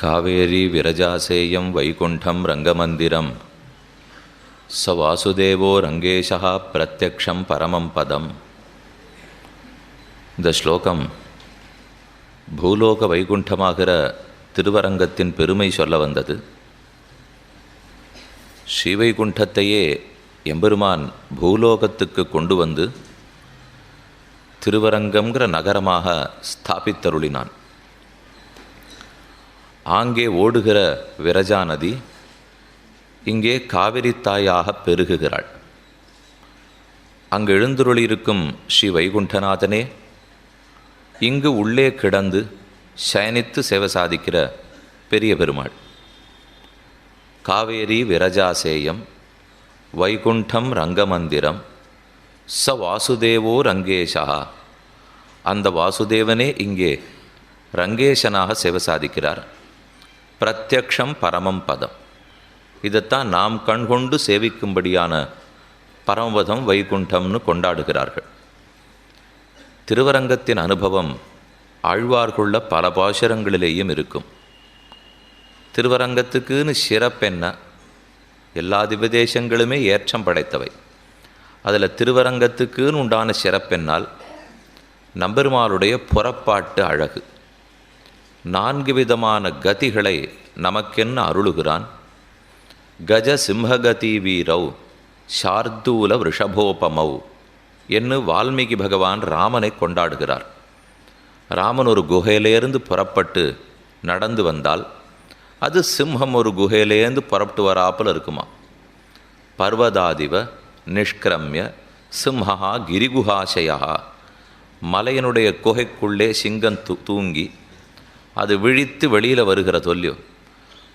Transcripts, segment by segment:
காவேரி விரஜாசேயம் வைகுண்டம் ரங்கமந்திரம். ச வாசுதேவோ ரங்கேஷா பிரத்யக்ஷம் பரமம் பதம். இந்த ஸ்லோகம் பூலோக வைகுண்டமாகிற திருவரங்கத்தின் பெருமை சொல்ல வந்தது. ஸ்ரீவைகுண்டத்தையே எம்பெருமான் பூலோகத்துக்கு கொண்டு வந்து திருவரங்கம்ங்கிற நகரமாக ஸ்தாபித்தருளினான். ஆங்கே ஓடுகிற விரஜா நதி இங்கே காவிரி தாயாக பெருகுகிறாள். அங்கு எழுந்துருளியிருக்கும் ஸ்ரீ வைகுண்டநாதனே இங்கு உள்ளே கிடந்து சயனித்து சேவை சாதிக்கிற பெரிய பெருமாள். காவேரி விரஜாசேயம் வைகுண்டம் ரங்கமந்திரம் ச வாசுதேவோ ரங்கேஷா. அந்த வாசுதேவனே இங்கே ரங்கேசனாக சேவை சாதிக்கிறார். பிரத்யக்ஷம் பரமம் பதம். இதைத்தான் நாம் கண்கொண்டு சேவிக்கும்படியான பரமபதம் வைகுண்டம்னு கொண்டாடுகிறார்கள். திருவரங்கத்தின் அனுபவம் ஆழ்வார்குள்ள பல பாசுரங்களிலேயும் இருக்கும். திருவரங்கத்துக்குன்னு சிறப்பென்ன எல்லா திவதேசங்களுமே ஏற்றம் படைத்தவை. அதில் திருவரங்கத்துக்குன்னு உண்டான சிறப்பென்னால் நம்பெருமாளுடைய புறப்பாட்டு அழகு. நான்கு விதமான கதிகளை நமக்கென்ன அருளுகிறான்? கஜ சிம்ஹகதி வீரவ் சார்தூல ரிஷபோபமௌ என்று வால்மீகி பகவான் ராமனை கொண்டாடுகிறார். ராமன் ஒரு குகையிலேருந்து புறப்பட்டு நடந்து வந்தால் அது சிம்ஹம் ஒரு குகையிலேருந்து புறப்பட்டு வராப்பில் இருக்குமா? பர்வதாதிவ நிஷ்கிரமிய சிம்ஹா கிரிகுஹாசயா மலையினுடைய குகைக்குள்ளே சிங்கம் தூ தூங்கி அது விழித்து வெளியில் வருகிற தொல்லியம்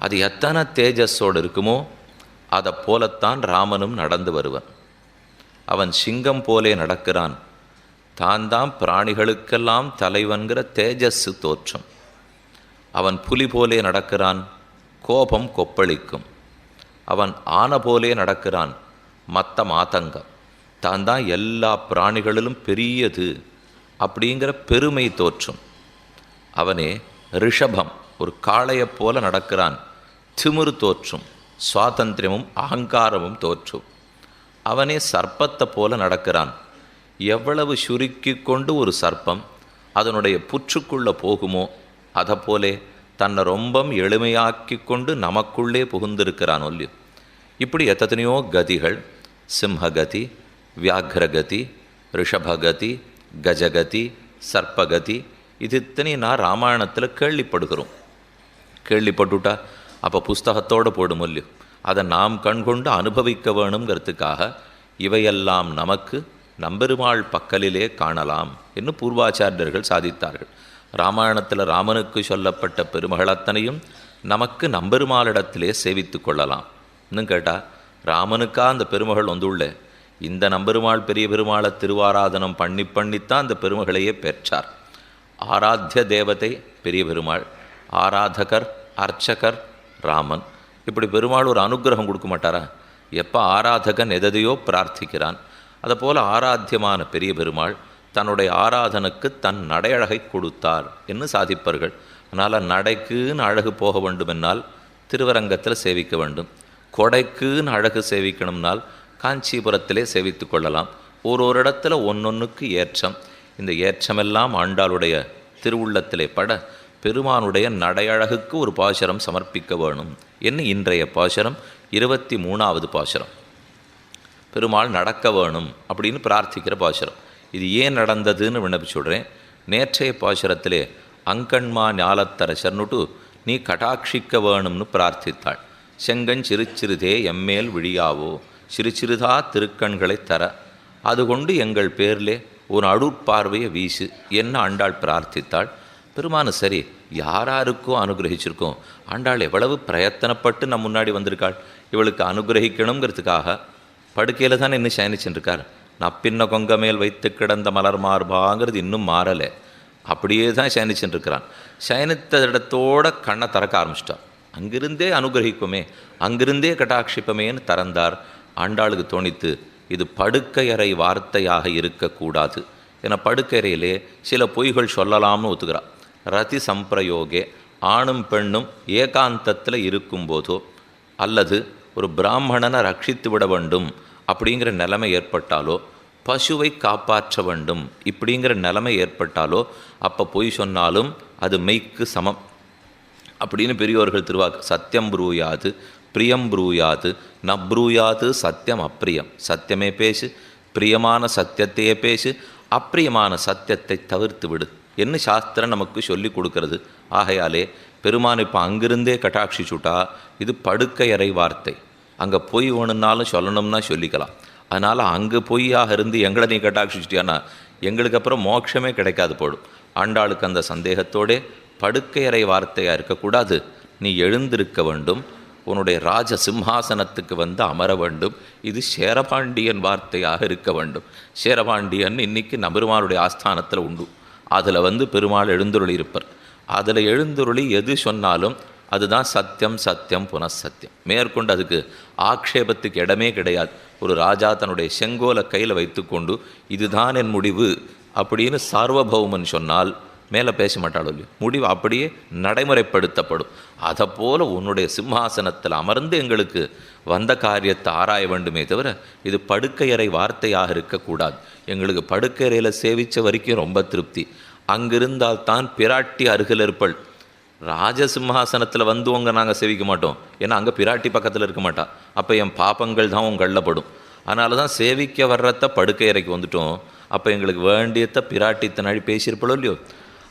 அது எத்தனை தேஜஸோடு இருக்குமோ அதை போலத்தான் ராமனும் நடந்து வருவன். அவன் சிங்கம் போலே நடக்கிறான். தான் தான் பிராணிகளுக்கெல்லாம் தலைவன்கிற தேஜஸ் தோற்றம். அவன் புலி போலே நடக்கிறான் கோபம் கொப்பளிக்கும். அவன் ஆன போலே நடக்கிறான் மத்த மாத்தங்கம் தான் தான் எல்லா பிராணிகளிலும் பெரியது அப்படிங்கிற பெருமை தோற்றும். அவனே ரிஷபம் ஒரு காளையைப் போல நடக்கிறான். திமிரு தோற்றும் சுவாதந்திரமும் அகங்காரமும் தோற்றும். அவனே சர்ப்பத்தை போல நடக்கிறான். எவ்வளவு சுருக்கி கொண்டு ஒரு சர்ப்பம் அதனுடைய புற்றுக்குள்ளே போகுமோ அதை போலே தன்னை ரொம்ப எளிமையாக்கி கொண்டு நமக்குள்ளே புகுந்திருக்கிறான் ஒல்லி. இப்படி எத்தனையோ கதிகள் சிம்ஹகதி வியாகிரகதி ரிஷபகதி கஜகதி சர்ப்பகதி இது இத்தனை நான் ராமாயணத்தில் கேள்விப்படுகிறோம். கேள்விப்பட்டுட்டா? அப்போ புஸ்தகத்தோடு போடும் இல்லையோ அதை நாம் கண்கொண்டு அனுபவிக்க வேணுங்கிறதுக்காக இவையெல்லாம் நமக்கு நம்பெருமாள் பக்கலிலே காணலாம் என்று பூர்வாச்சாரியர்கள் சாதித்தார்கள். ராமாயணத்தில் ராமனுக்கு சொல்லப்பட்ட பெருமகள் அத்தனையும் நமக்கு நம்பெருமாளிடத்திலே சேவித்து கொள்ளலாம். இன்னும் கேட்டால் ராமனுக்கா அந்த பெருமகள் வந்துள்ள? இந்த நம்பெருமாள் பெரிய பெருமாளை திருவாராதனம் பண்ணி பண்ணித்தான் அந்த பெருமகளையே பெற்றார். ஆராத்திய தேவதை பெரிய பெருமாள் ஆராதகர் அர்ச்சகர் ராமன். இப்படி பெருமாள் ஒரு அனுகிரகம் கொடுக்க மாட்டாரா? எப்போ ஆராதகன் எதையோ பிரார்த்திக்கிறான். அதை போல் ஆராத்தியமான பெரிய பெருமாள் தன்னுடைய ஆராதனுக்கு தன் நடையழகை கொடுத்தார் என்று சாதிப்பார்கள். அதனால் நடைக்குன்னு அழகு போக வேண்டுமென்னால் திருவரங்கத்தில் சேவிக்க வேண்டும். கொடைக்குன்னு அழகு சேவிக்கணும்னால் காஞ்சிபுரத்திலே சேவித்து கொள்ளலாம். ஒரு ஒரு இடத்துல ஒன்றொன்றுக்கு ஏற்றம். இந்த ஏற்றமெல்லாம் ஆண்டாளுடைய திருவுள்ளத்திலே பட பெருமானுடைய நடையழகுக்கு ஒரு பாசுரம் சமர்ப்பிக்க வேணும். என்ன இன்றைய பாசுரம்? இருபத்தி மூணாவது பாசுரம். பெருமாள் நடக்க வேணும் அப்படின்னு பிரார்த்திக்கிற பாசுரம். இது ஏன் நடந்ததுன்னு விண்ணப்பி சொல்கிறேன் நேற்றைய பாசுரத்திலே அங்கண்மா ஞாலத்தரசர்னுட்டு நீ கடாட்சிக்க வேணும்னு பிரார்த்தித்தாள். செங்கன் சிறுச்சிறுதே எம்மேல் விழியாவோ? சிறு சிறுதா திருக்கண்களை தர. அது கொண்டு எங்கள் பேர்லே ஒரு அடூர்பார்வையை வீசு. என்ன ஆண்டாள் பிரார்த்தித்தாள்? பெருமானு சரி யாராருக்கோ அனுகிரகிச்சிருக்கோம். ஆண்டாள் எவ்வளவு பிரயத்தனப்பட்டு நம் முன்னாடி வந்திருக்காள். இவளுக்கு அனுகிரகிக்கணுங்கிறதுக்காக படுக்கையில் தான் இன்னும் சயனிச்சுருக்கார் நப்பின்ன கொங்க மேல் வைத்து கிடந்த மலர் மார்பாங்கிறது இன்னும் மாறலை. அப்படியே தான் சயனிச்சுருக்கிறான் சயனித்த இடத்தோட கண்ணை திறக்க ஆரம்பிச்சிட்டான். அங்கிருந்தே அனுகிரகிப்போமே அங்கிருந்தே கட்டாட்சிப்பமேன்னு திறந்தார். ஆண்டாளுக்கு தோணித்து இது படுக்கையறை வார்த்தையாக இருக்கக்கூடாது. என படுக்கையறையிலே சில பொய்கள் சொல்லலாம்னு ஒத்துக்கிறார் ரதி சம்பிரயோகே ஆணும் பெண்ணும் ஏகாந்தத்தில் இருக்கும்போதோ அல்லது ஒரு பிராமணனை ரட்சித்து விட வேண்டும் அப்படிங்கிற நிலைமை ஏற்பட்டாலோ பசுவை காப்பாற்ற வேண்டும் இப்படிங்கிற நிலைமை ஏற்பட்டாலோ அப்போ பொய் சொன்னாலும் அது மெய்க்கு சமம். அப்படின்னு பெரியோர்கள் திருவாக்கு சத்தியம் புரூயாது பிரியம் ப்ரூயாது ந ப்ரூயாது சத்தியம் அப்பிரியம் சத்தியமே பேசு பிரியமான சத்தியத்தையே பேசு அப்பிரியமான சத்தியத்தை தவிர்த்து விடு. என்ன சாஸ்திரம் நமக்கு சொல்லி கொடுக்கறது? ஆகையாலே பெருமான் இப்போ அங்கிருந்தே கட்டாட்சிச்சுட்டா இது படுக்கையறை வார்த்தை. அங்கே போய் வேணும்னாலும் சொல்லணும்னா சொல்லிக்கலாம். அதனால் அங்கே பொய்யாக இருந்து எங்களை நீ கட்டாட்சிச்சிட்டியானா எங்களுக்கு அப்புறம் மோட்சமே கிடைக்காது போடும். ஆண்டாளுக்கு அந்த சந்தேகத்தோடே படுக்கையறை வார்த்தையாக இருக்கக்கூடாது. நீ எழுந்திருக்க வேண்டும் உன்னுடைய ராஜ சிம்ஹாசனத்துக்கு வந்து அமர வேண்டும். இது சேரபாண்டியன் வார்த்தையாக இருக்க வேண்டும். சேரபாண்டியன் இன்னைக்கு நபெருமானுடைய ஆஸ்தானத்தில் உண்டு. அதில் வந்து பெருமாள் எழுந்துருளி இருப்பார். அதில் எழுந்துருளி எது சொன்னாலும் அதுதான் சத்தியம் சத்தியம் புனசத்தியம் மேற்கொண்டு அதுக்கு ஆக்ஷேபத்துக்கு இடமே கிடையாது. ஒரு ராஜா தன்னுடைய செங்கோலை கையில் வைத்துக்கொண்டு இதுதான் என் முடிவு அப்படின்னு சார்வபௌமன் சொன்னால் மேலே பேச மாட்டாளோ இல்லையோ? முடிவு அப்படியே நடைமுறைப்படுத்தப்படும். அதை போல் உன்னுடைய சிம்ஹாசனத்தில் அமர்ந்து எங்களுக்கு வந்த காரியத்தை ஆராய வேண்டுமே தவிர இது படுக்கையறை வார்த்தையாக இருக்கக்கூடாது. எங்களுக்கு படுக்கையறையில் சேவித்த வரைக்கும் ரொம்ப திருப்தி. அங்கிருந்தால் தான் பிராட்டி அருகில் இருப்பள். ராஜசிம்ஹாசனத்தில் வந்து உங்க நாங்கள் சேவிக்க மாட்டோம். ஏன்னா அங்கே பிராட்டி பக்கத்தில் இருக்க மாட்டா. அப்போ என் பாப்பங்கள் தான் உன் கள்ளப்படும். அதனால தான் சேவிக்க வர்றத படுக்கையறைக்கு வந்துட்டோம். அப்போ எங்களுக்கு வேண்டியத்தை பிராட்டித்தனாடி பேசியிருப்பளோ இல்லையோ?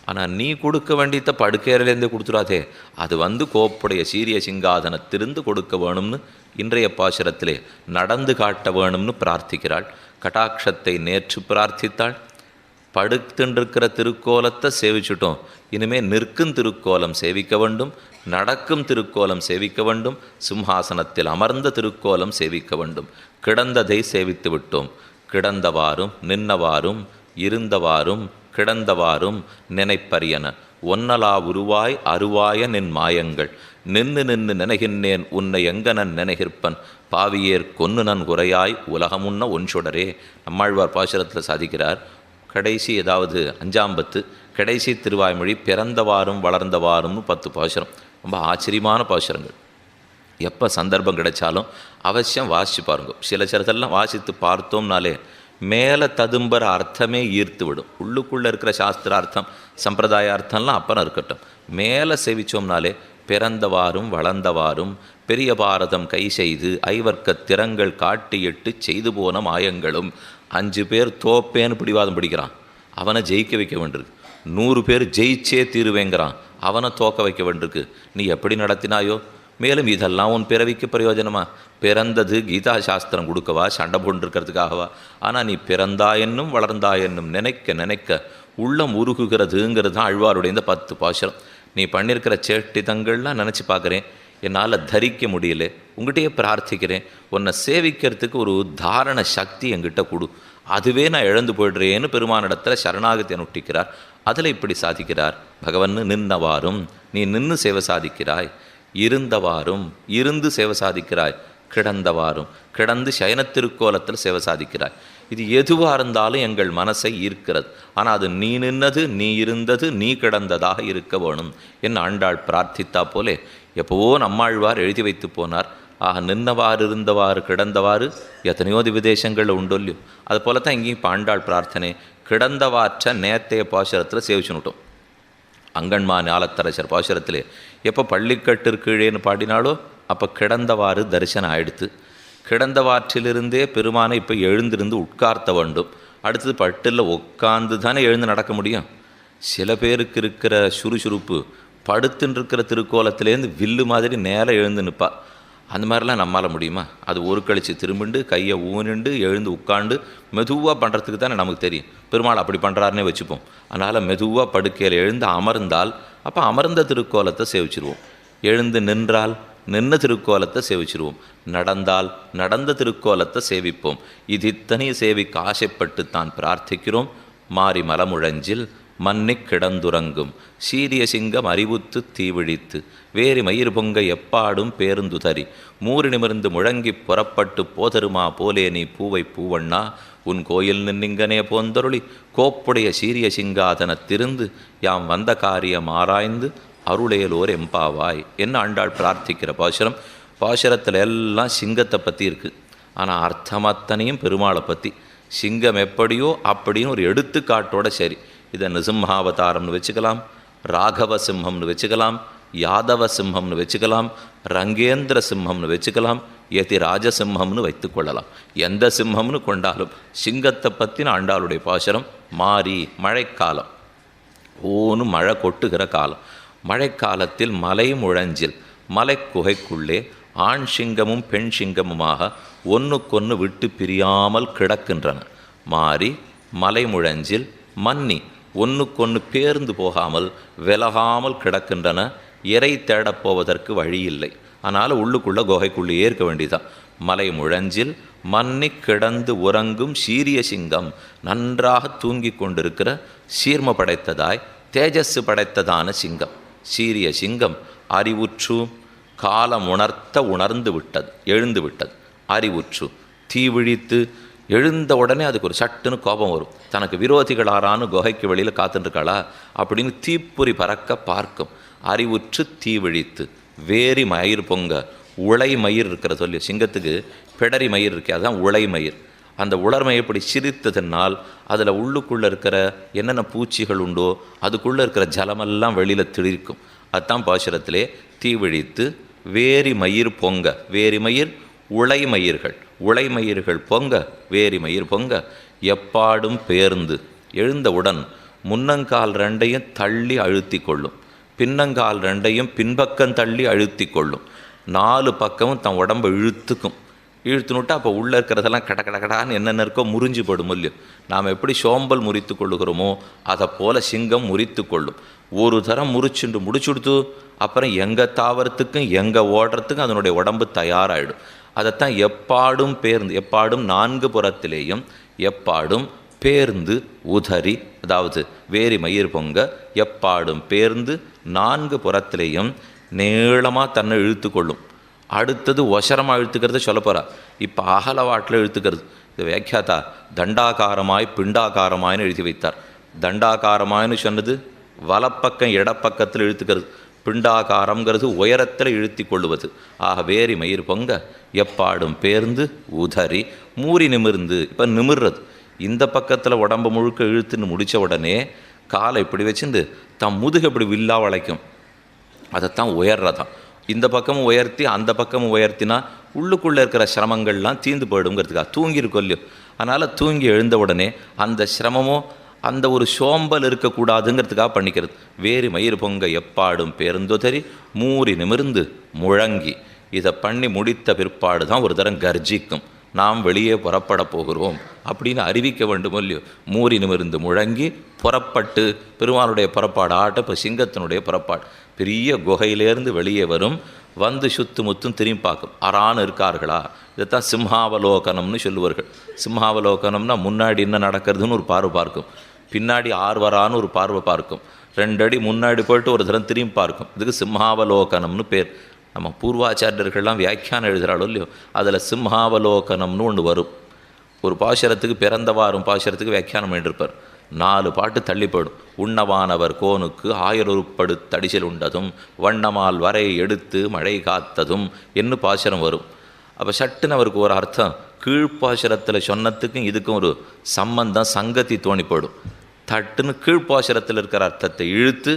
ஆனால் நீ கொடுக்க வேண்டியத படுக்கையறையிலேருந்தே கொடுத்துடாதே. அது வந்து கோப்புடைய சீரிய சிங்காதனத்திலிருந்து கொடுக்க வேணும்னு இன்றைய பாசுரத்திலே நடந்து காட்ட வேணும்னு பிரார்த்திக்கிறாள். கட்டாட்சத்தை நேற்று பிரார்த்தித்தாள். படுத்துன்றிருக்கிற திருக்கோலத்தை சேவிச்சுட்டோம். இனிமேல் நிற்கும் திருக்கோலம் சேவிக்க வேண்டும். நடக்கும் திருக்கோலம் சேவிக்க வேண்டும். சிம்ஹாசனத்தில் அமர்ந்த திருக்கோலம் சேவிக்க வேண்டும். கிடந்ததை சேவித்து விட்டோம். கிடந்தவாறும் நின்னவாறும் இருந்தவாறும் கிடந்தவாறும் நினைப்பரியன. ஒன்னலா உருவாய் அருவாய நின் மாயங்கள். நின்று நின்று நினைகின்றேன் உன்னை எங்கனன் நினைகிற்பன். பாவியேர் கொன்னு நன் குறையாய் உலகமுன்ன ஒன்சுடரே நம்மாழ்வார் பாசுரத்தில் சாதிக்கிறார் கடைசி ஏதாவது அஞ்சாம்பத்து கடைசி திருவாய்மொழி பிறந்தவாறும் வளர்ந்தவாறும்னு பத்து பாசுரம். ரொம்ப ஆச்சரியமான பாசுரங்கள். எப்போ சந்தர்ப்பம் கிடைச்சாலும் அவசியம் வாசித்து பாருங்க. சில சிலதெல்லாம் வாசித்து பார்த்தோம்னாலே மேலே ததும்புற அர்த்தமே ஈர்த்து விடும். உள்ளுக்குள்ளே இருக்கிற சாஸ்திர அர்த்தம் சம்பிரதாய அர்த்தம்லாம் அப்புறம் இருக்கட்டும். மேலே செவிச்சோம்னாலே பிறந்தவாறும் வளர்ந்தவாறும் பெரிய பாரதம் கை செய்து ஐவர்க்க திறங்கள் காட்டியிட்டு செய்து போன மாயங்களும் அஞ்சு பேர் தோப்பேன்னு பிடிவாதம் பிடிக்கிறான். அவனை ஜெயிக்க வைக்க வேண்டியிருக்கு. நூறு பேர் ஜெயிச்சே தீருவேங்கிறான். அவனை தோக்க வைக்க வேண்டியிருக்கு. நீ எப்படி நடத்தினாயோ மேலும் இதெல்லாம் உன் பிறவிக்கு பிரயோஜனமா? பிறந்தது கீதா சாஸ்திரம் கொடுக்கவா? சண்டை போன்றிருக்கிறதுக்காகவா ஆனால் நீ பிறந்தா என்னும் வளர்ந்தா என்னும் நினைக்க நினைக்க உள்ளம் உருகுகிறதுங்கிறது தான் அழ்வாருடைய இந்த பத்து பாசுரம். நீ பண்ணியிருக்கிற சேட்டிதங்கள்லாம் நினச்சி பார்க்குறேன். என்னால் தரிக்க முடியல. உங்கள்கிட்டயே பிரார்த்திக்கிறேன். உன்னை சேவிக்கிறதுக்கு ஒரு தாரண சக்தி என்கிட்ட கொடு. அதுவே நான் இழந்து போயிடுறேன்னு பெருமானிடத்தில் சரணாகத்தை நொட்டிக்கிறார். அதில் இப்படி சாதிக்கிறார். பகவன் நின்னவாறும். நீ நின்று சேவை சாதிக்கிறாய். இருந்தவாறும் இருந்து சேவை சாதிக்கிறாய். கிடந்தவாறும். கிடந்து சயனத்திருக்கோலத்தில் சேவை சாதிக்கிறாய். இது எதுவாக இருந்தாலும் எங்கள் மனசை ஈர்க்கிறது. ஆனால் அது நீ நின்னது நீ இருந்தது நீ கிடந்ததாக இருக்க வேணும். என் ஆண்டாள் பிரார்த்தித்தா போலே. எப்போவோ நம்மாழ்வார் எழுதி வைத்து போனார். ஆக நின்னவாறு இருந்தவாறு கிடந்தவாறு எத்தனையோ விதேசங்கள் உண்டொல்லியும். அது போல தான் இங்கேயும் பாண்டாள் பிரார்த்தனை. கிடந்தவாற்ற நேத்தைய பாசுரத்தில் சேவிச்சுனுட்டோம் அங்கன்மா ஞாலத்தரசர் பாசுரத்தில் எப்போ பள்ளிக்கட்டு கீழேன்னு பாடினாலோ அப்போ கிடந்தவாறு தரிசனம் ஆயிடுத்து. கிடந்தவாற்றிலிருந்தே பெருமானை இப்போ எழுந்திருந்து உட்கார்த்த வேண்டும். அடுத்தது பட்டில் உட்கார்ந்து தானே எழுந்து நடக்க முடியும். சில பேருக்கு இருக்கிற சுறுசுறுப்பு படுத்துன்னு இருக்கிற திருக்கோலத்திலேருந்து வில்லு மாதிரி நேரம் எழுந்து நிற்பா அந்த மாதிரிலாம் நம்மளால் முடியுமா? அது ஒரு கழிச்சு திரும்பிண்டு கையை ஊனிண்டு எழுந்து உட்காண்டு மெதுவாக பண்ணுறதுக்கு தானே நமக்கு தெரியும். பெருமாள் அப்படி பண்ணுறாருன்னே வச்சுப்போம். அதனால் மெதுவாக படுக்கையில் எழுந்து அமர்ந்தால் அப்போ அமர்ந்த திருக்கோலத்தை சேவிச்சிருவோம். எழுந்து நின்றால் நின்ன திருக்கோலத்தை சேவிச்சிருவோம். நடந்தால் நடந்த திருக்கோலத்தை சேவிப்போம். இது இத்தனையும் சேவிக்க ஆசைப்பட்டு தான் பிரார்த்திக்கிறோம். மாறி மலமுழஞ்சில் மன்னிக் கிடந்துறங்கும். சீரிய சிங்கம் அறிவுத்து தீவிழித்து வேறு மயிர் பொங்க எப்பாடும் பேருந்துதறி. மூறு நிமிர்ந்து முழங்கி புறப்பட்டு போதருமா போலே நீ பூவை பூவண்ணா? உன் கோயில் நின்னிங்கனே போந்தருளி. கோப்புடைய சீரிய சிங்காதனத்திருந்து யாம் வந்த காரியம் ஆராய்ந்து அருளேலோர் எம்பாவாய். என்ன ஆண்டாள் பிரார்த்திக்கிற பாசுரம்? பாசுரத்தில் எல்லாம் சிங்கத்தை பற்றி இருக்குது ஆனால் அர்த்தம் அத்தனையும் பெருமாளை பற்றி சிங்கம் எப்படியோ அப்படின்னு ஒரு எடுத்துக்காட்டோட சரி. இதை நிசிம்ஹாவதாரம்னு வச்சுக்கலாம் ராகவ சிம்மம்னு வச்சுக்கலாம் யாதவ சிம்மம்னு வச்சுக்கலாம் ரங்கேந்திர சிம்மம்னு வச்சுக்கலாம் யதி ராஜசிம்மம்னு வைத்துக்கொள்ளலாம் எந்த சிம்மம்னு கொண்டாலும் சிங்கத்தை பற்றின ஆண்டாளுடைய பாசுரம் மாறி மழைக்காலம். ஓன்னு மழை கொட்டுகிற காலம். மழைக்காலத்தில் மலை முழஞ்சில் மலைக்குகைக்குள்ளே ஆண் சிங்கமும் பெண் சிங்கமுமாக ஒன்றுக்கொன்று விட்டு பிரியாமல் கிடக்கின்றன. மாறி மலை முழஞ்சில் மன்னி ஒன்றுக்கொன்று பேர்ந்து போகாமல் விலகாமல் கிடக்கின்றன. இறை தேடப் போவதற்கு வழியில்லை. ஆனால் உள்ளுக்குள்ளே குகைக்குள்ளேயே இருக்க வேண்டியதான் மலை முழஞ்சில் மன்னி கிடந்து உறங்கும் சீரிய சிங்கம் நன்றாக தூங்கிக் கொண்டிருக்கிற சீர்ம படைத்ததாய் தேஜஸ் படைத்ததான சிங்கம். சீரிய சிங்கம் அறிவுற்று காலம் உணர்த்த உணர்ந்து விட்டது எழுந்து விட்டது. அறிவுற்று தீவிழித்து எழுந்த உடனே அதுக்கு ஒரு சட்டுன்னு கோபம் வரும். தனக்கு விரோதிகளாரான்னு குகைக்கு வெளியில் காத்துட்டுருக்காளா அப்படின்னு தீப்பொறி பறக்க பார்க்கும். அறிவுற்று தீவிழித்து வேரி மயிர் பொங்க உளை மயிர் இருக்கிற சொல்லி சிங்கத்துக்கு பிடரி மயிர் இருக்கே அதுதான் உளை மயிர். அந்த உளர்மை எப்படி சிரித்ததுனால் அதில் உள்ளுக்குள்ளே இருக்கிற என்னென்ன பூச்சிகள் உண்டோ அதுக்குள்ளே இருக்கிற ஜலமெல்லாம் வெளியில் திழிக்கும். அதுதான் பாசுரத்திலே தீவிழித்து வேரி மயிர் பொங்க வேரி மயிர் உளை மயிர்கள் மயிர்கள் பொங்க வேரி மயிர் பொங்க. எப்பாடும் பேர்ந்து எழுந்தவுடன் முன்னங்கால் ரெண்டையும் தள்ளி அழுத்தி கொள்ளும். பின்னங்கால் ரெண்டையும் பின்பக்கம் தள்ளி அழுத்தி கொள்ளும். நாலு பக்கமும் தன் உடம்பை இழுத்துக்கும். இழுத்துனுட்டு அப்போ உள்ளே இருக்கிறதெல்லாம் கட கடகடான்னு என்னென்ன இருக்கோ முறிஞ்சு போடும் இல்லையோ. நாம் எப்படி சோம்பல் முறித்து கொள்ளுகிறோமோ அதை போல் சிங்கம் முறித்து கொள்ளும். ஒரு தரம் முறிச்சுண்டு முடிச்சுடுத்து அப்புறம் எங்கே தாவரத்துக்கும் எங்கே ஓடுறதுக்கும் அதனுடைய உடம்பு தயாராகிடும் அதைத்தான் எப்பாடும் பேர்ந்து எப்பாடும் நான்கு புறத்திலேயும் எப்பாடும் பேர்ந்து உதறி அதாவது வேரி மயிர் பொங்க எப்பாடும் பேர்ந்து நான்கு புறத்திலேயும் நீளமாக தன்னை இழுத்து கொள்ளும். அடுத்தது ஒசரமாக இழுத்துக்கிறது சொல்ல போகிறா இப்போ அகலவாட்டில் இழுத்துக்கிறது. இது வியாக்கியாத்தா தண்டாகாரமாய் பிண்டாகாரமாய்னு எழுதி வைத்தார். தண்டாகாரமாய்னு சொன்னது வலப்பக்கம் இடப்பக்கத்தில் இழுத்துக்கிறது. பிண்டாகாரங்கிறது உயரத்தில் இழுத்தி கொள்ளுவது. ஆக வேரி மயிர் பொங்க எப்பாடும் பேர்ந்து உதறி மூறி நிமிர்ந்து இப்போ நிமிர்றது. இந்த பக்கத்தில் உடம்பு முழுக்க இழுத்துன்னு முடித்த உடனே காலை இப்படி வச்சிருந்து தம் முதுகு இப்படி வில்லா வளைக்கும். அதைத்தான் உயர்றதான் இந்த பக்கமும் உயர்த்தி அந்த பக்கமும் உயர்த்தினா உள்ளுக்குள்ளே இருக்கிற சிரமங்கள்லாம் தீர்ந்து போயிடுங்கிறதுக்காக தூங்கியிருக்கோம் இல்லையோ. அதனால் தூங்கி எழுந்த உடனே அந்த சிரமமும் அந்த ஒரு சோம்பல் இருக்கக்கூடாதுங்கிறதுக்காக பண்ணிக்கிறது. வேறு மயிர் பொங்க எப்பாடும் பேருந்தொதறி மூறி நிமிர்ந்து முழங்கி. இதை பண்ணி முடித்த பிற்பாடு தான் ஒரு தரம் கர்ஜிக்கும். நாம் வெளியே புறப்பட போகிறோம் அப்படின்னு அறிவிக்க வேண்டும் இல்லையோ? மூறி நிமிர்ந்து முழங்கி புறப்பட்டு பெருமாளுடைய புறப்பாடு ஆட்ட இப்போ சிங்கத்தினுடைய புறப்பாடு. பெரிய குகையிலேருந்து வெளியே வரும் வந்து சுத்து முத்தும் திரும்பி பார்க்கும். அறான்னு இருக்கார்களா? இதைத்தான் சிம்ஹாவலோகனம்னு சொல்லுவார்கள். சிம்ஹாவலோகனம்னா முன்னாடி என்ன நடக்கிறதுன்னு ஒரு பார்வை பார்க்கும். பின்னாடி ஆர்வரான்னு ஒரு பார்வை பார்க்கும். ரெண்டு அடி முன்னாடி போயிட்டு ஒரு தரம் திரும்பி பார்க்கும். இதுக்கு சிம்ஹாவலோகனம்னு பேர். நம்ம பூர்வாச்சாரியர்கள்லாம் வியாக்கியானம் எழுதுகிறாளோ இல்லையோ அதில் சிம்ஹாவலோகனம்னு ஒன்று வரும். ஒரு பாசுரத்துக்கு பிறந்தவாறும் பாசுரத்துக்கு வியாக்கியானம் பண்ணிருப்பார் நாலு பாட்டு தள்ளி போயிடும். உண்ணவானவர் கோனுக்கு ஆயருப்படு தடிசல் உண்டதும் வண்ணமால் வரை எடுத்து மழை காத்ததும் என்று பாசுரம் வரும். அப்போ சட்டுன்னு அவருக்கு ஒரு அர்த்தம். கீழ்ப்பாசுரத்தில் சொன்னதுக்கும் இதுக்கும் ஒரு சம்பந்தம் சங்கத்தி தோணி போயிடும். தட்டுன்னு கீழ்ப்பாசுரத்தில் இருக்கிற அர்த்தத்தை இழுத்து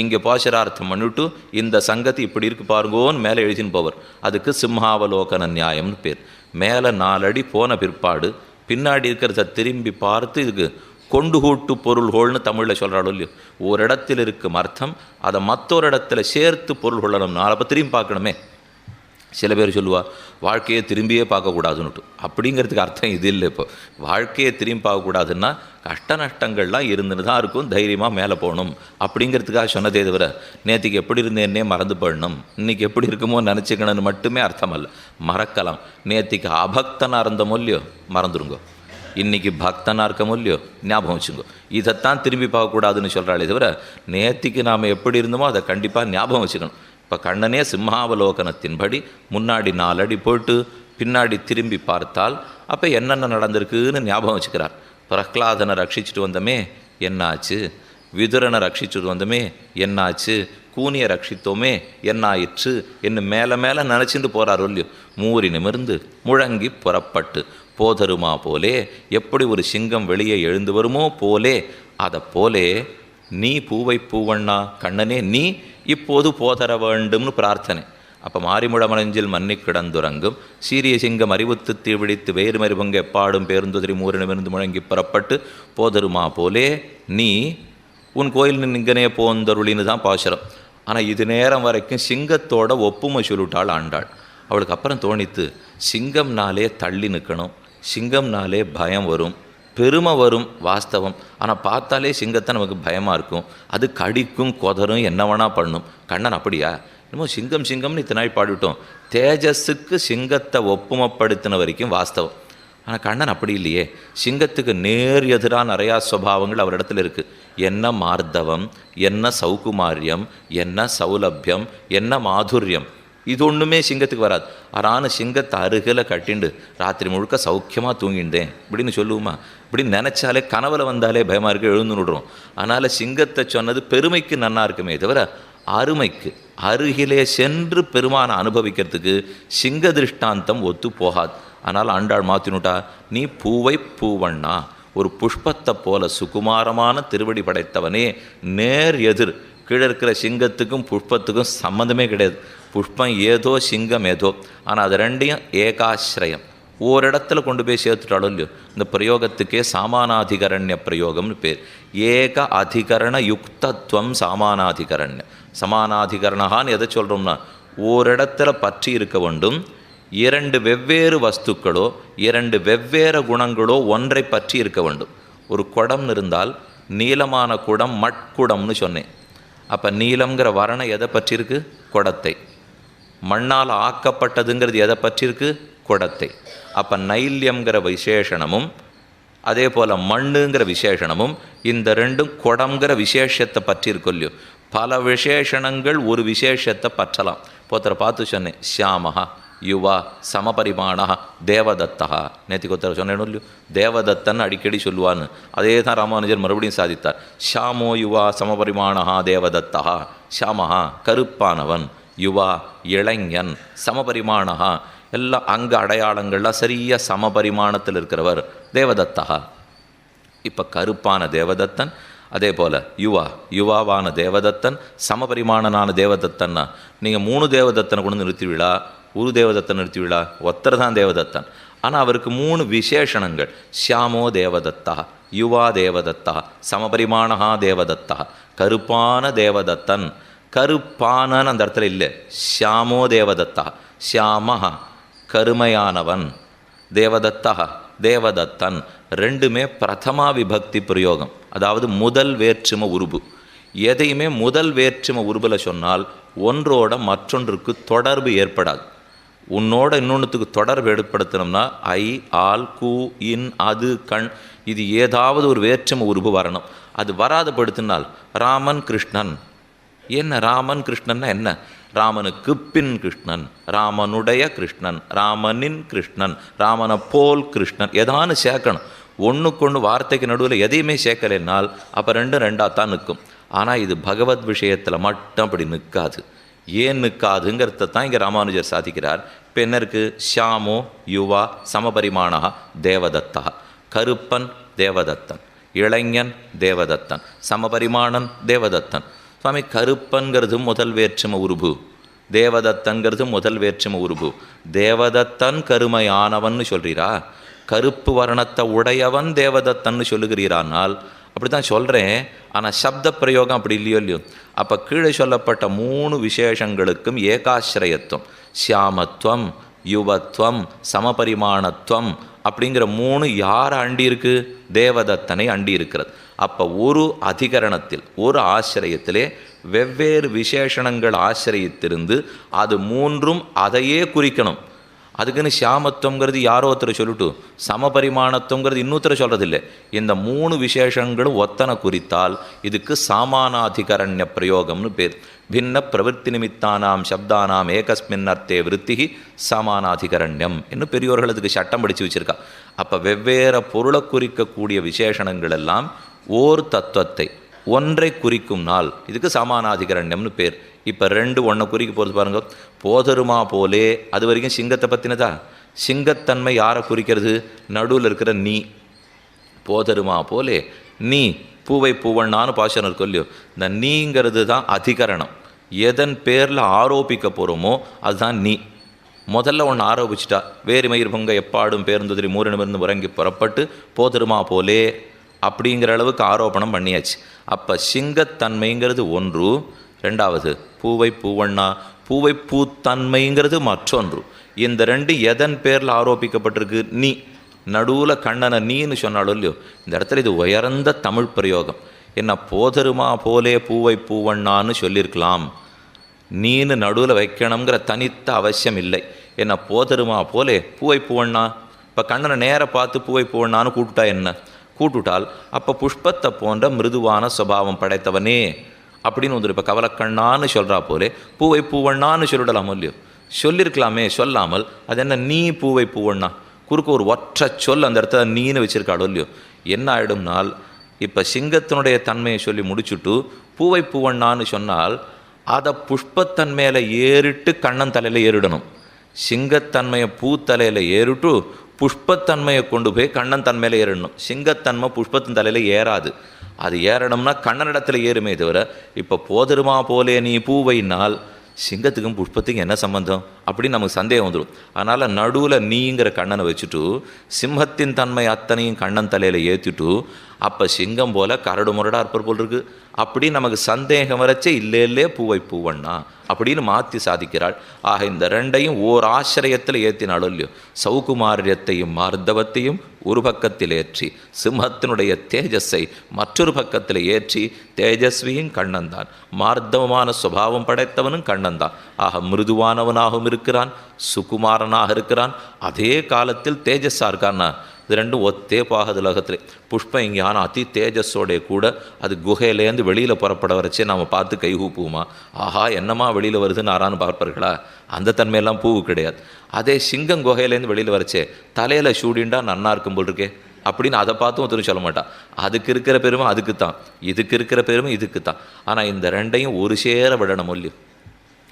இங்கே பாசுரார்த்தம் பண்ணிட்டு இந்த சங்கத்தை இப்படி இருக்கு பாருங்கோன்னு மேலே எழுதின்னு போவர். அதுக்கு சிம்ஹாவலோகன நியாயம்னு பேர். மேலே நாலடி போன பிற்பாடு பின்னாடி இருக்கிறத திரும்பி பார்த்து இதுக்கு கொண்டு கூட்டு பொருள்கோள்னு தமிழில் சொல்கிறாளோ இல்லையோ? ஒரு இடத்தில் இருக்கும் அர்த்தம் அதை மற்றொரு இடத்துல சேர்த்து பொருள் கொள்ளணும்னா அப்போ திரும்பி பார்க்கணுமே. சில பேர் சொல்லுவா வாழ்க்கையை திரும்பியே பார்க்கக்கூடாதுன்னுட்டு. அப்படிங்கிறதுக்கு அர்த்தம் இது இல்லை இப்போ. வாழ்க்கையை திரும்பி பார்க்கக்கூடாதுன்னா கஷ்ட நஷ்டங்கள்லாம் இருந்துன்னு தான் இருக்கும் தைரியமாக மேலே போகணும். அப்படிங்கிறதுக்காக சொன்னதே தவிர நேற்றுக்கு எப்படி இருந்தேன்னே மறந்து போயிடணும். இன்றைக்கி எப்படி இருக்குமோ நினச்சிக்கணும்னு மட்டுமே அர்த்தம் அல்ல. மறக்கலாம். நேற்றுக்கு அபக்தனாக இருந்தமோ இல்லையோ மறந்துருங்கோ. இன்றைக்கி பக்தனாக இருக்கமோ இல்லையோ ஞாபகம் வச்சுங்கோ. இதைத்தான் திரும்பி பார்க்கக்கூடாதுன்னு சொல்கிறாளே தவிர நேற்றுக்கு நாம் எப்படி இருந்தோமோ அதை கண்டிப்பாக ஞாபகம் வச்சுக்கணும். இப்போ கண்ணனே சிம்மாவலோகனத்தின்படி முன்னாடி நாலடி போட்டு பின்னாடி திரும்பி பார்த்தால் அப்போ என்னென்ன நடந்திருக்குன்னு ஞாபகம் வச்சுக்கிறார். பிரஹ்லாதனை ரட்சிச்சுட்டு வந்தோமே என்னாச்சு? விதுரனை ரட்சிச்சுட்டு வந்தோமே என்னாச்சு? கூனியை ரட்சித்தோமே என்னாயிற்று? என்ன மேலே மேலே நினச்சிட்டு போகிறார் இல்லையோ மூறி நிமிர்ந்து முழங்கி புறப்பட்டு போதருமா போலே எப்படி ஒரு சிங்கம் வெளியே எழுந்து வருமோ போலே அதை போலே நீ பூவை பூவண்ணா கண்ணனே நீ இப்போது போதர வேண்டும்னு பிரார்த்தனை. அப்போ மாரிமுழமலஞ்சில் மன்னி கிடந்துறங்கும். சீரிய சிங்கம் அறிவுத்து தீவிழித்து வேறு மறிபங்க எப்பாடும் பேருந்துதிரி மூரினமிருந்து முழங்கி புறப்பட்டு போதருமா போலே நீ உன் கோயில் நிங்கனே போந்தருளின்னு தான் பாசுரம். ஆனால் இது நேரம் வரைக்கும் சிங்கத்தோட ஒப்புமை சொல்லிட்டாள் ஆண்டாள். அவளுக்கு அப்புறம் தோணித்து சிங்கம்னாலே தள்ளி நிற்கணும் சிங்கம்னாலே பயம் வரும். பெருமை வரும் வாஸ்தவம். ஆனால் பார்த்தாலே சிங்கத்தை நமக்கு பயமாக இருக்கும். அது கடிக்கும் கொதரும் என்ன வேணா பண்ணும். கண்ணன் அப்படியா? இன்னமும் சிங்கம் சிங்கம்னு இத்தனை நாள் பாடிவிட்டோம். தேஜஸுக்கு சிங்கத்தை ஒப்புமப்படுத்தின வரைக்கும் வாஸ்தவம். ஆனால் கண்ணன் அப்படி இல்லையே. சிங்கத்துக்கு நேர் எதிராக நிறையா சுவாவங்கள் அவரிடத்துல இருக்குது என்ன மார்தவம் என்ன சௌகுமாரியம் என்ன சௌலபியம் என்ன மாதுரியம். இது ஒன்றுமே சிங்கத்துக்கு வராது ஆனானு சிங்கத்தை அருகில் கட்டிண்டு ராத்திரி முழுக்க சௌக்கியமாக தூங்கிண்டேன் இப்படின்னு சொல்லுவோமா இப்படி நினச்சாலே கனவில் வந்தாலே பயமாக இருக்கு எழுந்து விடுறோம் அதனால் சிங்கத்தை சொன்னது பெருமைக்கு நன்னா இருக்குமே தவிர அருமைக்கு அருகிலே சென்று பெருமானை அனுபவிக்கிறதுக்கு சிங்க திருஷ்டாந்தம் ஒத்து போகாது ஆனால் ஆண்டாள் மாற்றினுட்டா நீ பூவை பூவண்ணா ஒரு புஷ்பத்தை போல சுகுமாரமான திருவடி படைத்தவனே நேர் எதிர் கீழே இருக்கிற சிங்கத்துக்கும் புஷ்பத்துக்கும் சம்மந்தமே கிடையாது புஷ்பம் ஏதோ சிங்கம் ஏதோ ஆனால் அது ரெண்டையும் ஏகாசிரயம். ஓரிடத்துல கொண்டு போய் சேர்த்துட்டாலும் இல்லையோ இந்த பிரயோகத்துக்கே சாமானாதிகரண்ய பிரயோகம்னு பேர். ஏக அதிகரண யுக்தத்துவம் சாமானாதிகரண்யம் சமானாதிகரணகான்னு எதை சொல்கிறோம்னா ஓரிடத்துல பற்றி இருக்க வேண்டும் இரண்டு வெவ்வேறு வஸ்துக்களோ இரண்டு வெவ்வேறு குணங்களோ ஒன்றை பற்றி இருக்க வேண்டும். ஒரு குடம்னு இருந்தால் நீளமான குடம் மட்குடம்னு சொன்னேன். அப்போ நீளங்கிற வரணை எதை பற்றி இருக்குது குடத்தை. மண்ணால் ஆக்கப்பட்டதுங்கிறது எதை பற்றியிருக்கு? குடத்தை. அப்போ நைல்யம்ங்கிற விசேஷணமும் அதே போல் மண்ணுங்கிற விசேஷணமும் இந்த ரெண்டும் குடம்ங்கிற விசேஷத்தை பற்றிருக்கும் இல்லையோ? பல விசேஷணங்கள் ஒரு விசேஷத்தை பற்றலாம். போத்தரை பார்த்து சொன்னேன் ஷியாமஹா யுவா சமபரிமாணா தேவதத்தா நேற்றுக்கு ஒருத்தர் சொன்னேன்னு இல்லையோ? தேவதத்தன் அடிக்கடி சொல்லுவான்னு. அதே தான் ராமானுஜர் மறுபடியும் சாதித்தார். ஷாமோ யுவா சமபரிமாணா தேவதத்தா ஷாமஹா கருப்பானவன். யுவா இளைஞன் சமபரிமாணா எல்லாம் அங்க அடையாளங்கள்லாம் சரியாக சமபரிமாணத்தில் இருக்கிறவர் தேவதத்தா இப்போ கருப்பான தேவதத்தன் அதே போல் யுவா யுவாவான தேவதத்தன் சமபரிமாணனான தேவதத்தன்னா நீங்கள் மூணு தேவதத்தனை கொண்டு நிறுத்துவீளா ஒரு தேவதத்தன் நிறுத்துவீளா ஒத்தர் தான் தேவதத்தன். ஆனால் அவருக்கு மூணு விசேஷணங்கள் ஷியாமோ தேவதத்தா யுவா தேவதத்தா சமபரிமாணா தேவதத்தா கருப்பான தேவதத்தன் கருப்பானன்னு அந்த இடத்துல இல்லை. ஷியாமோ தேவதத்தா. ஷியாமஹா கருமையானவன். தேவதத்தா தேவதத்தன். ரெண்டுமே பிரதமா விபக்தி பிரயோகம். அதாவது முதல் வேற்றும உருபு. எதையுமே முதல் வேற்றும உருபில் சொன்னால் ஒன்றோட மற்றொன்றுக்கு தொடர்பு ஏற்படாது. உன்னோட இன்னொன்றுத்துக்கு தொடர்பு ஏற்படுத்தினோம்னா ஐ ஆல் கூ இன் அது கண். இது ஏதாவது ஒரு வேற்றும உருபு வரணும். அது வராதப்படுத்தினால் ராமன் கிருஷ்ணன் என்ன ராமன் கிருஷ்ணன்னா என்ன? ராமனுக்கு பின் கிருஷ்ணன் ராமனுடைய கிருஷ்ணன் ராமனின் கிருஷ்ணன் ராமனை போல் கிருஷ்ணன் எதானு சேர்க்கணும். ஒன்றுக்கொன்று வார்த்தைக்கு நடுவில் எதையுமே சேர்க்கலைன்னால் அப்போ ரெண்டும் ரெண்டாக தான் நிற்கும். ஆனால் இது பகவத் விஷயத்தில் மட்டும் அப்படி நிற்காது. ஏன் நிற்காதுங்கிறத தான் இங்கே ராமானுஜர் சாதிக்கிறார். இப்போ என்ன இருக்குது ஷியாமோ யுவா சமபரிமாணா தேவதத்தா. கருப்பன் தேவதத்தன். இளைஞன் தேவதத்தன். சமபரிமாணன் தேவதத்தன். சுவாமி கருப்பன்கிறது முதல் வேற்றும உருபு. தேவதத்தன்கிறது முதல் வேற்றும உருபு. தேவதத்தன் கருமையானவன்னு சொல்கிறீரா கருப்பு வர்ணத்தை உடையவன் தேவதத்தன்னு சொல்லுகிறீரானால் அப்படி தான் சொல்கிறேன் ஆனால் சப்த பிரயோகம் அப்படி இல்லையோ இல்லையோ? அப்போ கீழே சொல்லப்பட்ட மூணு விசேஷங்களுக்கும் ஏகாசிரயத்துவம். சியாமத்துவம் யுவத்துவம் சமபரிமாணத்துவம் அப்படிங்கிற மூணு யாரை அண்டியிருக்கு? தேவதத்தனை அண்டி இருக்கிறது அப்போ ஒரு அதிகரணத்தில் ஒரு ஆசிரியத்திலே வெவ்வேறு விசேஷணங்கள் ஆசிரியத்திருந்து அது மூன்றும் அதையே குறிக்கணும். அதுக்குன்னு சியாமத்துவங்கிறது யாரோ ஒருத்தர் சொல்லிட்டு சமபரிமாணத்துவங்கிறது இன்னொருத்தர் சொல்கிறதில்லை இந்த மூணு விசேஷங்களும் ஒத்தனை குறித்தால் இதுக்கு சாமானாதிகரண்ய பிரயோகம்னு பேர். பின்ன பிரவൃத்தி நிமித்தானாம் சப்தானாம் ஏகஸ்மின் அர்த்தே விருத்திகி சமானாதிகரண்யம் இன்னும் பெரியோர்கள் அதுக்கு சட்டம் படித்து வச்சுருக்கா. அப்போ வெவ்வேறு பொருளை குறிக்கக்கூடிய விசேஷணங்கள் எல்லாம் ஓர் தத்துவத்தை ஒன்றை குறிக்கும் நாள். இதுக்கு சமானாதிகரண்யம்னு பேர். இப்போ ரெண்டு ஒன்றை குறிக்க போகிறது பாருங்கள் போதருமா போலே அது வரைக்கும் சிங்கத்தை பற்றினதா சிங்கத்தன்மை யாரை குறிக்கிறது? நடுவில் இருக்கிற நீ. போதருமா போலே நீ. பூவை பூவண்ணான்னு பாசனம் இருக்கும் இல்லையோ? இந்த நீங்கிறது தான் அதிகரணம். எதன் பேரில் ஆரோபிக்க போகிறோமோ அதுதான் நீ. முதல்ல ஒன்று ஆரோபிச்சிட்டா. வேறு மயிர் பொங்க எப்பாடும் பேருந்துதிரி மூரிடமிருந்து உறங்கி புறப்பட்டு போதருமா போலே அப்படிங்கிற அளவுக்கு ஆரோபணம் பண்ணியாச்சு. அப்போ சிங்கத்தன்மைங்கிறது ஒன்று. ரெண்டாவது பூவை பூவண்ணா பூவை பூத்தன்மைங்கிறது மற்றொன்று. இந்த ரெண்டு எதன் பேரில் ஆரோபிக்கப்பட்டிருக்கு? நீ. நடுவில் கண்ணனை நீன்னு சொன்னாலும் இல்லையோ? இந்த இடத்துல இது உயர்ந்த தமிழ் பிரயோகம். என்ன போதருமா போலே பூவை பூவண்ணான்னு சொல்லியிருக்கலாம். நீனு நடுவில் வைக்கணுங்கிற தனித்த அவசியம் இல்லை. என்ன போதருமா போலே பூவை பூவண்ணா? இப்போ கண்ணனை நேராக பார்த்து பூவை பூவண்ணான்னு கூப்பிட்டா என்ன? கூட்டுட்டால் அப்போ புஷ்பத்தை போன்ற மிருதுவான சுபாவம் படைத்தவனே. அப்படின்னு வந்துடும் இப்போ கவலக்கண்ணான்னு சொல்கிறா போலே பூவை பூவண்ணான்னு சொல்லிடலாம் இல்லையோ? சொல்லியிருக்கலாமே சொல்லாமல். அது என்ன நீ பூவை பூவண்ணா? குறுக்க ஒரு ஒற்றை சொல் அந்த இடத்துல நீன்னு வச்சுருக்காடோ இல்லையோ? என்ன ஆகிடும்னால் இப்போ சிங்கத்தினுடைய தன்மையை சொல்லி முடிச்சுட்டு பூவை பூவண்ணான்னு சொன்னால் அதை புஷ்பத்தன் மேலே ஏறிட்டு கண்ணன் தலையில் ஏறிடணும். சிங்கத்தன்மையை பூத்தலையில் ஏறிட்டு புஷ்பத்தன்மையை கொண்டு போய் கண்ணன் தன் மேலே ஏறணும். சிங்கத்தன்மை புஷ்பத்தின் தலையில் ஏறாது. அது ஏறணும்னா கண்ணனிடத்தில் ஏறுமே தவிர இப்போ போதருமா போலே நீ பூவைனால் சிங்கத்துக்கும் புஷ்பத்துக்கும் என்ன சம்பந்தம்? அப்படின்னு நமக்கு சந்தேகம் வந்துடும் அதனால் நடுவில் நீங்கிற கண்ணனை வச்சுட்டு சிம்மத்தின் தன்மை அத்தனையும் கண்ணன் தலையில் ஏற்றிட்டு அப்போ சிங்கம் போல கரடு முரடாக இருப்பர் போல் இருக்கு. அப்படி நமக்கு சந்தேகம் வரைச்சே இல்லை இல்லையே பூவை பூவண்ணா அப்படின்னு மாற்றி சாதிக்கிறாள். ஆக இந்த ரெண்டையும் ஓர் ஆசிரியத்தில் ஏற்றினாலும் இல்லையோ சௌகுமாரியத்தையும் மார்த்தவத்தையும் ஒரு பக்கத்தில் ஏற்றி சிம்மத்தினுடைய தேஜஸை மற்றொரு பக்கத்தில் ஏற்றி தேஜஸ்வியும் கண்ணன்தான். மார்த்தவமான சுபாவம் படைத்தவனும் கண்ணன் தான் ஆக மிருதுவானவனாகவும் இருக்கிறான் சுகுமாரனாக இருக்கிறான். அதே காலத்தில் தேஜஸாக இருக்கான்னா இது ரெண்டும் ஒத்தே பாகுது உலகத்தில் புஷ்பம் எங்கேயான அதி தேஜஸோடைய கூட அது குகையிலேருந்து வெளியில் புறப்பட வரைச்சே நாம் பார்த்து கைகூப்புவோமா? ஆஹா என்னமா வெளியில் வருதுன்னு ஆறான்னு பார்ப்பார்களா? அந்த தன்மையெல்லாம் பூவு கிடையாது. அதே சிங்கம் குகையிலேருந்து வெளியில் வரைச்சே தலையில் சூடிண்டா நன்னா இருக்கும் போல் இருக்கே அப்படின்னு அதை பார்த்தும் ஒருத்தரும் சொல்ல மாட்டான். அதுக்கு இருக்கிற பெருமை அதுக்கு தான் இதுக்கு இருக்கிற பெருமை இதுக்கு தான் ஆனால் இந்த ரெண்டையும் ஒரு சேர விடணும் இல்லையோ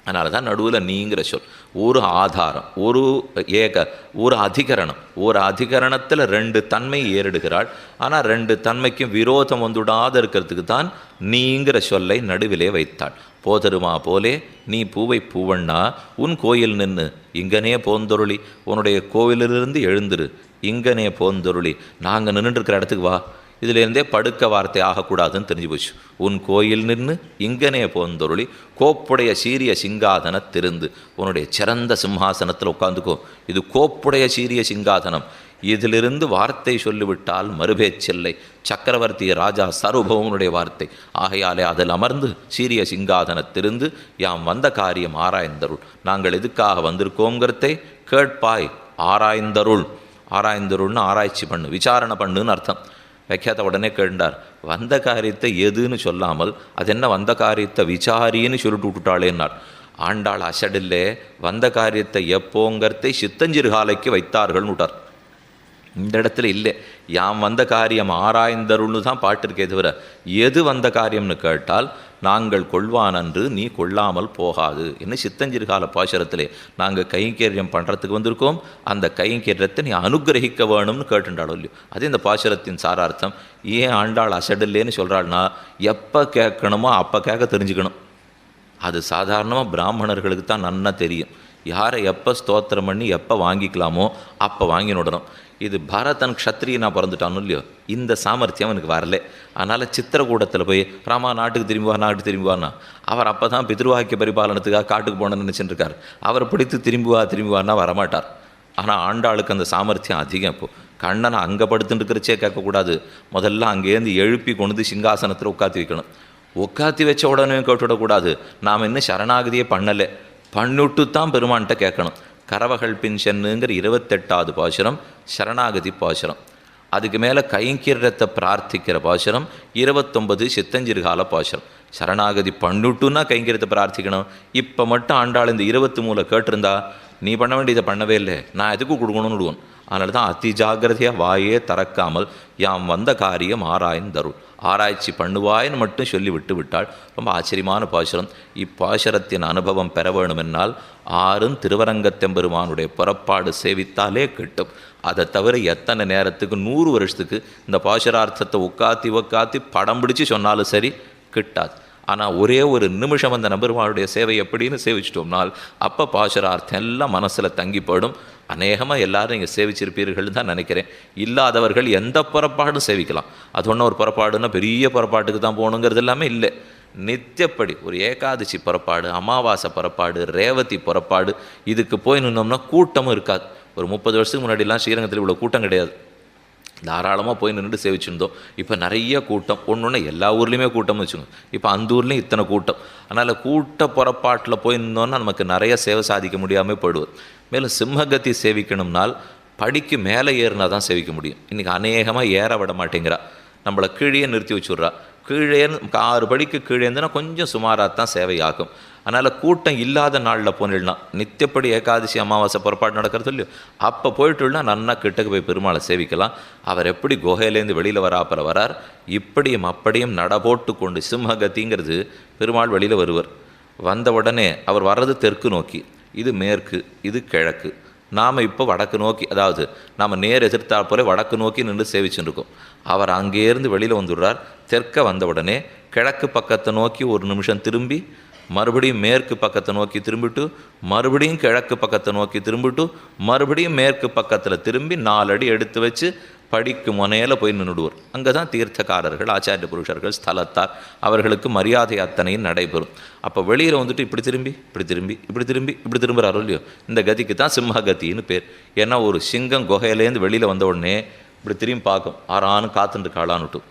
அதனால தான் நடுவில் நீங்கிற சொல். ஒரு ஆதாரம் ஒரு ஏக ஒரு அதிகரணம். ஒரு அதிகரணத்தில் ரெண்டு தன்மை ஏறிடுகிறாள். ஆனால் ரெண்டு தன்மைக்கும் விரோதம் வந்துடாத இருக்கிறதுக்கு தான் நீங்கிற சொல்லை நடுவிலே வைத்தாள். போதருமா போலே நீ பூவை பூவண்ணா உன் கோயில் நின்று இங்கனே போந்தொருளி. உன்னுடைய கோவிலிலிருந்து எழுந்துரு இங்கனே போந்தொருளி. நாங்கள் நின்றுருக்கிற இடத்துக்கு வா. இதிலேருந்தே படுக்க வார்த்தை ஆகக்கூடாதுன்னு தெரிஞ்சு போச்சு. உன் கோயில் நின்று இங்கனே போந்தொருளி கோப்புடைய சீரிய சிங்காதன திருந்து. உன்னுடைய சிறந்த சிம்ஹாசனத்தில் உட்காந்துக்கோ. இது கோப்புடைய சீரிய சிங்காதனம். இதிலிருந்து வார்த்தை சொல்லிவிட்டால் மறுபேச்சில்லை. சக்கரவர்த்தி ராஜா சர்வபௌமனுடைய வார்த்தை. ஆகையாலே அதில் அமர்ந்து சீரிய சிங்காதனத்திருந்து யாம் வந்த காரியம் ஆராய்ந்தருள். நாங்கள் எதுக்காக வந்திருக்கோங்கிறதை கேட்பாய். ஆராய்ந்தருள். ஆராய்ந்தருள்னு ஆராய்ச்சி பண்ணு விசாரணை பண்ணுன்னு அர்த்தம். வைக்காத உடனே கேண்டார் வந்த காரியத்தை எதுன்னு சொல்லாமல் அது என்ன வந்த காரியத்தை விசாரின்னு சொல்லிட்டு விட்டுட்டாளேன்னார் ஆண்டாள் அசடில்லே வந்த காரியத்தை எப்போங்கிறதை சித்தஞ்சிறுகாலைக்கு வைத்தார்கள்னு விட்டார். இந்த இடத்துல இல்லை. யாம் வந்த காரியம் ஆராய்ந்தருள்னு தான் பாட்டு இருக்கே தவிர எது வந்த காரியம்னு கேட்டால் நாங்கள் கொள்வானன்று நீ கொள்ளாமல் போகாது. என்ன சித்தஞ்சிறுகால பாசுரத்திலே நாங்கள் கைங்கரியம் பண்ணுறதுக்கு வந்திருக்கோம். அந்த கைங்கரியத்தை நீ அனுகிரகிக்க வேணும்னு கேட்டுண்டாளோ இல்லையோ. அது இந்த பாசுரத்தின் சாரார்த்தம். ஏன் ஆண்டாள் அசடில்லேன்னு சொல்கிறாள்னா எப்போ கேட்கணுமோ அப்போ கேட்க தெரிஞ்சுக்கணும். அது சாதாரணமாக பிராமணர்களுக்கு தான் நன்னா தெரியும். யாரை எப்போ ஸ்தோத்திரம் பண்ணி எப்போ வாங்கிக்கலாமோ அப்போ வாங்கினுடணும் இது பரதன் க்ஷத்ரியனாக பிறந்துட்டானு இல்லையோ? இந்த சாமர்த்தியம் அவனுக்கு வரல. அதனால் சித்திரக்கூடத்தில் போய் ராமா நாட்டுக்கு திரும்பி வா நாட்டுக்கு திரும்பி வானா அவர் அப்போ தான் பிதிர்வாக்கிய பரிபாலனத்துக்காக காட்டுக்கு போனேன்னு நினச்சிட்டுருக்கார் அவரை பிடித்து திரும்பி வா திரும்பி வானா வரமாட்டார். ஆனால் ஆண்டாளுக்கு அந்த சாமர்த்தியம் அதிகம் இப்போது கண்ணனை அங்கே படுத்துட்டுருக்கிறச்சே கேட்கக்கூடாது. முதல்ல அங்கேருந்து எழுப்பி கொண்டு வந்து சிங்காசனத்தில் உட்காத்தி வைக்கணும். உட்காத்தி வச்ச உடனே கேட்டுவிடக்கூடாது நாம் இன்னும் சரணாகதியே பண்ணலை. பண்ணிவிட்டு தான் பெருமான்கிட்ட கேட்கணும். கரவகள் பின் சென்னுங்கிற இருபத்தெட்டாவது பாசுரம் சரணாகதி பாசுரம். அதுக்கு மேலே கைங்கீரத்தை பிரார்த்திக்கிற பாசுரம் இருபத்தொன்பது சித்தஞ்சிறுகால பாசுரம். சரணாகதி பண்ணுட்டுன்னா கைங்கீரத்தை பிரார்த்திக்கணும். இப்போ மட்டும் ஆண்டாள் இந்த இருபத்தி மூணு கேட்டிருந்தா நீ பண்ண வேண்டியதை பண்ணவே இல்லை. நான் எதுக்கு கொடுக்கணும்னு விடுவோம்? அதனால தான் அதி ஜாகிரதையாக வாயே திறக்காமல் யாம் வந்த காரியம் ஆராய்ந்தருள் ஆராய்ச்சி பண்ணுவாயின்னு மட்டும் சொல்லி விட்டு விட்டாள். ரொம்ப ஆச்சரியமான பாசுரம். இப்பாசுரத்தின் அனுபவம் பெற வேணுமென்னால் ஆறும் திருவரங்கத்தெம்பெருமானுடைய புறப்பாடு சேவித்தாலே கிட்டும். அதை தவிர எத்தனை நேரத்துக்கு நூறு வருஷத்துக்கு இந்த பாசுரார்த்தத்தை உட்காத்தி உக்காத்தி படம் பிடிச்சி சொன்னாலும் சரி கிட்டாது. ஆனால் ஒரே ஒரு நிமிஷம் அந்த நபெருமானுடைய சேவை எப்படின்னு சேவிச்சிட்டோம்னால் அப்போ பாசுரார்த்தம் எல்லாம் மனசில் தங்கி போயிடும் அநேகமாக எல்லாரும் நீங்கள் சேவிச்சிருப்பீர்கள்னு தான் நினைக்கிறேன். இல்லாதவர்கள் எந்த புறப்பாடும் சேவிக்கலாம். அது ஒன்றும் ஒரு புறப்பாடுன்னா பெரிய புறப்பாட்டுக்கு தான் போகணுங்கிறது எல்லாமே இல்லை. நித்தியப்படி ஒரு ஏகாதசி புறப்பாடு அமாவாசை புறப்பாடு ரேவதி புறப்பாடு இதுக்கு போய் நின்னோம்னா கூட்டமும் இருக்காது. ஒரு முப்பது வருஷத்துக்கு முன்னாடிலாம் ஸ்ரீரங்கத்தில் இவ்வளோ கூட்டம் கிடையாது. தாராளமாக போய் நின்றுட்டு சேவிச்சிருந்தோம். இப்போ நிறைய கூட்டம். ஒன்று ஒன்று எல்லா ஊர்லேயுமே கூட்டம் வச்சுக்கோங்க. இப்போ அந்த ஊர்லேயும் இத்தனை கூட்டம். அதனால் கூட்ட புறப்பாட்டில் போய் நமக்கு நிறைய சேவை சாதிக்க முடியாமல் போயிடுவது மேலும் சிம்மகத்தி சேவிக்கணும்னால் படிக்கு மேலே ஏறினா தான் சேவிக்க முடியும். இன்றைக்கி அநேகமாக ஏற விட மாட்டேங்கிறா. நம்மளை கீழே நிறுத்தி வச்சுட்றா. கீழே ஆறு படிக்கு கீழே இருந்துன்னா கொஞ்சம் சுமாராக தான் சேவை ஆகும் அதனால் கூட்டம் இல்லாத நாளில் போனிடலாம் நித்தியப்படி ஏகாதசி அமாவாசை புறப்பாடு நடக்கிறது இல்லையோ? அப்போ போயிட்டுனா நன்னா கிட்டக்கு போய் பெருமாளை சேவிக்கலாம். அவர் எப்படி குகையிலேருந்து வெளியில் வராப்பில் வரார்? இப்படியும் அப்படியும் நடபோட்டு கொண்டு சிம்மகத்திங்கிறது பெருமாள் வெளியில் வருவர். வந்த உடனே அவர் வர்றது தெற்கு நோக்கி. இது மேற்கு இது கிழக்கு. நாம் இப்போ வடக்கு நோக்கி அதாவது நாம் நேர் எதிர்த்தால் போல வடக்கு நோக்கி நின்று சேவிச்சுருக்கோம் அவர் அங்கேருந்து வெளியில் வந்துடுறார். தெற்க வந்த உடனே கிழக்கு பக்கத்தை நோக்கி ஒரு நிமிஷம் திரும்பி மறுபடியும் மேற்கு பக்கத்தை நோக்கி திரும்பிட்டு மறுபடியும் கிழக்கு பக்கத்தை நோக்கி திரும்பிட்டு மறுபடியும் மேற்கு பக்கத்தில் திரும்பி நாலு அடி எடுத்து வச்சு படிக்கு முனையில் போய் நின்றுடுவார் அங்கே தான் தீர்த்தக்காரர்கள் ஆச்சாரிய புருஷர்கள் ஸ்தலத்தார் அவர்களுக்கு மரியாதை அத்தனையும் நடைபெறும். அப்போ வெளியில் வந்துட்டு இப்படி திரும்பி இப்படி திரும்பி இப்படி திரும்பி இப்படி திரும்புகிறாரோ இல்லையோ? இந்த கதிக்கு தான் சிம்மகத்தின்னு பேர். ஏன்னா ஒரு சிங்கம் குகையிலேருந்து வெளியில் வந்த உடனே இப்படி திரும்பி பார்க்கும். ஆறானு காத்துட்டு காளான்னுட்டும்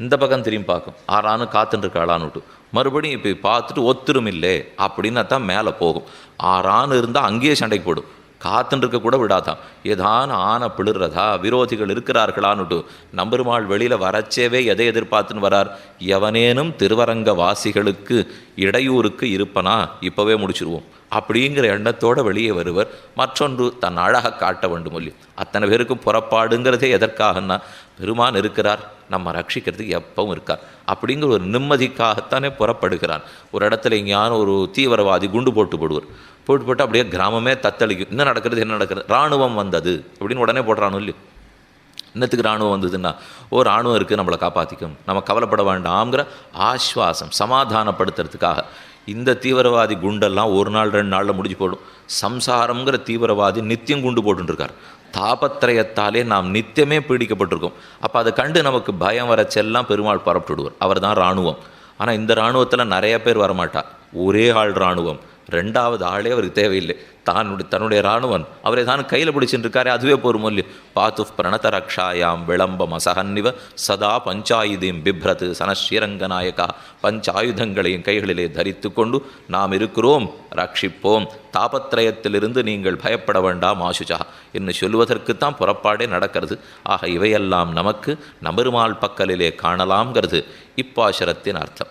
இந்த பக்கம் திரும்பி பார்க்கும். ஆறானு காத்துட்டு காளான்னுட்டும் மறுபடியும் இப்போ பார்த்துட்டு ஒத்துரும் இல்லை அப்படின்னா தான் மேலே போகும். ஆறான்னு இருந்தால் அங்கேயே சண்டைக்கு போடும். காத்துன்ருக்க கூட விடாதான் ஏதான ஆன பிளிர்றதா? விரோதிகள் இருக்கிறார்களான்னுட்டு நம்பெருமாள் வெளியில் வரச்சேவே எதை எதிர்பார்த்துன்னு வரார்? எவனேனும் திருவரங்க வாசிகளுக்கு இடையூறுக்கு இருப்பனா? இப்போவே முடிச்சிருவோம். அப்படிங்கிற எண்ணத்தோடு வெளியே வருவர். மற்றொன்று தன் அழகை காட்ட வேண்டும் இல்லையோ அத்தனை பேருக்கும் புறப்பாடுங்கிறதே எதற்காகன்னா பெருமான் இருக்கிறார். நம்ம ரட்சிக்கிறதுக்கு எப்பவும் இருக்கார். அப்படிங்கிற ஒரு நிம்மதிக்காகத்தானே புறப்படுகிறான். ஒரு இடத்துல எங்கேயான ஒரு தீவிரவாதி குண்டு போட்டு போடுவார். போட்டு போட்டு அப்படியே கிராமமே தத்தளிக்கும். என்ன நடக்கிறது என்ன நடக்கிறது? இராணுவம் வந்தது. அப்படின்னு உடனே போடுறானு இல்லையோ? இன்னத்துக்கு இராணுவம் வந்ததுன்னா ஓ இராணுவம் இருக்குது நம்மளை காப்பாற்றிக்கும் நம்ம கவலைப்பட வேண்டாம்ங்கிற ஆஸ்வாசம் சமாதானப்படுத்துறதுக்காக. இந்த தீவிரவாதி குண்டெல்லாம் ஒரு நாள் ரெண்டு நாளில் முடிஞ்சு போடும். சம்சாரம்ங்கிற தீவிரவாதி நித்தியம் குண்டு போட்டுருக்கார். தாபத்திரயத்தாலே நாம் நித்தியமே பீடிக்கப்பட்டிருக்கோம். அப்போ அதை கண்டு நமக்கு பயம் வரச்செல்லாம் பெருமாள் பரப்பிட்டு விடுவார் அவர் தான் இராணுவம். ஆனால் இந்த இராணுவத்தில் நிறைய பேர் வரமாட்டா. ஒரே ஆள் இராணுவம். ரெண்டாவது ஆளே அவருக்கு தேவையில்லை. தானுடைய தன்னுடைய இராணுவன். அவரை தான் கையில் பிடிச்சிட்டு இருக்காரு அதுவே போரும் இல்லையோ பாத்து பிரணத ரக்ஷாயாம் விளம்ப மசகன்னிவ சதா பஞ்சாயுதீம் பிப்ரது சனஸ்ரீரங்கநாயகா. பஞ்சாயுதங்களையும் கைகளிலே தரித்து கொண்டு நாம் இருக்கிறோம் ரட்சிப்போம். தாபத்திரயத்திலிருந்து நீங்கள் பயப்பட வேண்டாம் ஆசுஜா என்று சொல்லுவதற்குத்தான் புறப்பாடே நடக்கிறது. ஆக இவையெல்லாம் நமக்கு நபெருமாள் பக்கலிலே காணலாம்ங்கிறது. இப்பாசரத்தின் அர்த்தம்.